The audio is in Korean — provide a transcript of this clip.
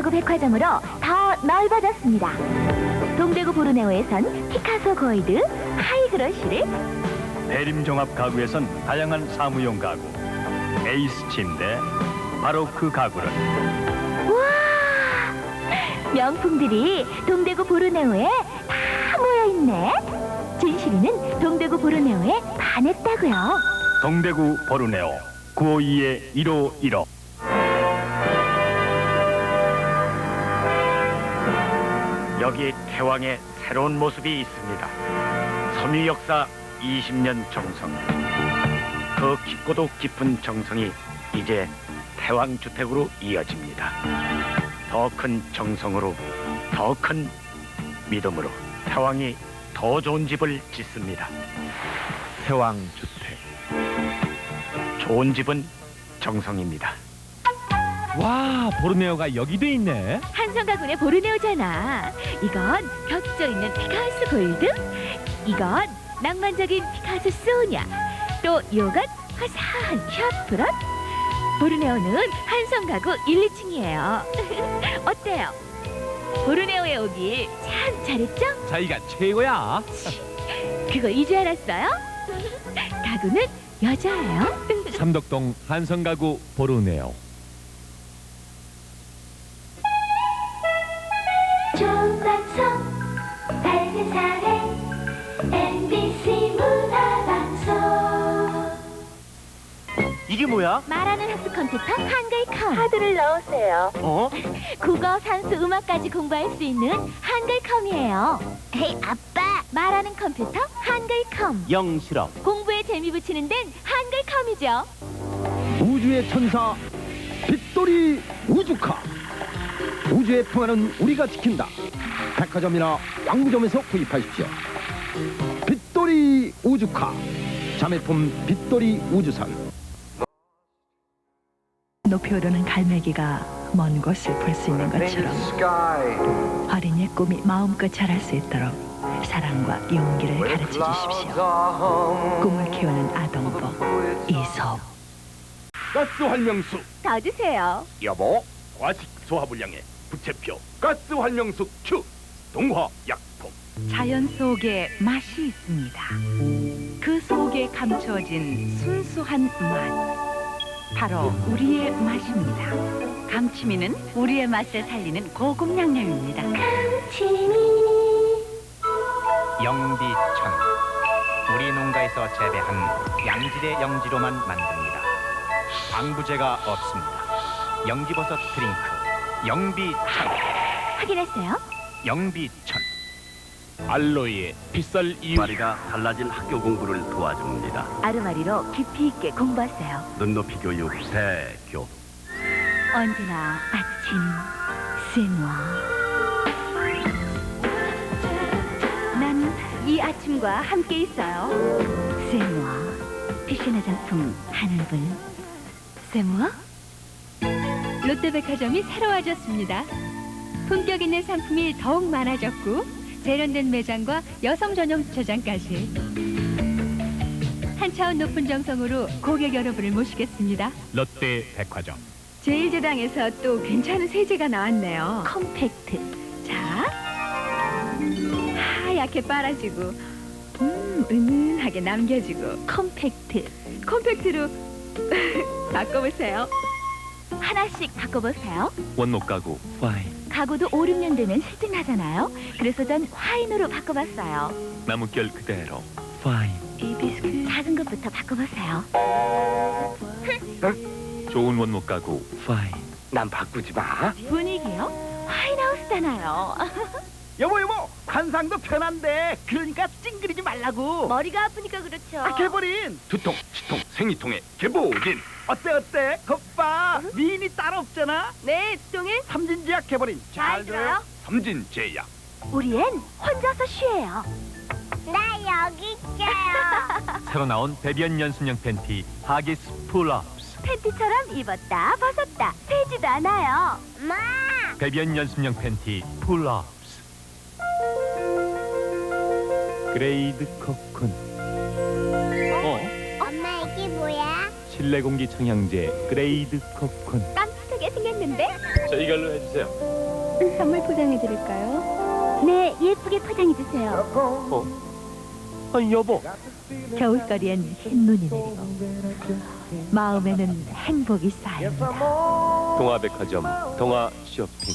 가구 백화점으로 더 넓어졌습니다. 동대구 보르네오에선 피카소 골드, 하이그로시를, 대림 종합 가구에선 다양한 사무용 가구, 에이스 침대, 바로 그 가구를 우와! 명품들이 동대구 보르네오에 다 모여있네. 진실이는 동대구 보르네오에 반했다고요. 동대구 보르네오 952 여기 태왕의 새로운 모습이 있습니다. 섬유 역사 20년 정성. 그 깊고도 깊은 정성이 이제 태왕 주택으로 이어집니다. 더 큰 정성으로, 더 큰 믿음으로 태왕이 더 좋은 집을 짓습니다. 태왕 주택. 좋은 집은 정성입니다. 와, 보르네오가 여기도 있네. 한성가군의 보르네오잖아. 이건 격조 있는 피카소 골드, 이건 낭만적인 피카소 소냐, 또 요건 화사한 샤프런. 보르네오는 한성가구 1, 2층이에요. 어때요? 보르네오에 오길 참 잘했죠? 자기가 최고야. 그거 이제 알았어요? 가구는 여자예요. 삼덕동 한성가구 보르네오. 밝은 MBC 문화방송 이게 뭐야? 말하는 학습 컴퓨터 한글 컴 카드를 넣으세요. 어? 국어, 산수, 음악까지 공부할 수 있는 한글 컴이에요. 헤이 아빠 말하는 컴퓨터 한글 컴 영실험. 공부에 재미 붙이는 데는 한글 컴이죠. 우주의 천사 빗돌이 우주카 우주의 평화는 우리가 지킨다 백화점이나 왕구점에서 구입하십시오 빗돌이 우주카 자매품 빗돌이 우주선 높이 오르는 갈매기가 먼 곳을 볼 수 있는 것처럼 어린이의 꿈이 마음껏 자랄 수 있도록 사랑과 용기를 가르쳐 주십시오. 꿈을 키우는 아동부 이솝 가스 활명수. 더 주세요. 여보, 과식 소화불량에 부채표 가스 활명수 큐. 동화 약품. 자연 속에 맛이 있습니다. 그 속에 감춰진 순수한 맛. 바로 우리의 맛입니다. 감치미는 우리의 맛을 살리는 고급 양념입니다. 영비천 우리 농가에서 재배한 양질의 영지로만 만듭니다. 방부제가 없습니다. 영기버섯 드링크 영비천 확인했어요? 영비천 알로이의 빗살 이유. 마리가 달라진 학교 공부를 도와줍니다. 아르마리로 깊이 있게 공부하세요. 눈높이 교육 대교 언제나 아침 세노아. 난이 아침과 함께 있어요. 세노아. 패션 화장품 하늘불. 세모아? 롯데백화점이 새로워졌습니다. 품격 있는 상품이 더욱 많아졌고 세련된 매장과 여성 전용 주차장까지 한 차원 높은 정성으로 고객 여러분을 모시겠습니다. 롯데 백화점. 제1제당에서 또 괜찮은 세제가 나왔네요. 컴팩트. 자, 하얗게 빨아지고 음, 은은하게 남겨지고 컴팩트. 콤팩트로 바꿔보세요. 하나씩 바꿔보세요. 원목 가구 파인. 가구도 5, 6년 되면 실증나잖아요. 그래서 전 화인으로 바꿔봤어요. 나뭇결 그대로. 이비스크 작은 것부터 바꿔보세요. 좋은 원목 가구 파인. 난 바꾸지 마. 분위기요? 화인하우스잖아요. 여보 여보 관상도 편한데 그러니까 찡그리지 말라고 머리가 아프니까 그렇죠. 아 개버린 두통, 치통, 생리통에 개보진. 어때 어때 겉봐 미인이 따로 없잖아 네, 수동일 삼진제약 개버린 잘 들어요. 삼진 제약. 우리 엔 혼자서 쉬어요. 나 여기 있어요 새로 나온 배변 연습용 팬티 하기스 풀업스. 팬티처럼 입었다 벗었다 세지도 않아요. 마 배변 연습용 팬티 풀업 그레이드 코쿤. 어? 엄마 이게 뭐야? 실내 공기 청량제 그레이드 코쿤. 깜찍하게 생겼는데 자, 이걸로 해주세요. 선물 포장해 드릴까요? 네, 예쁘게 포장해 주세요. 아니 여보 겨울거리엔 흰눈이 내리고 마음에는 행복이 쌓입니다. 동화백화점 동화 쇼핑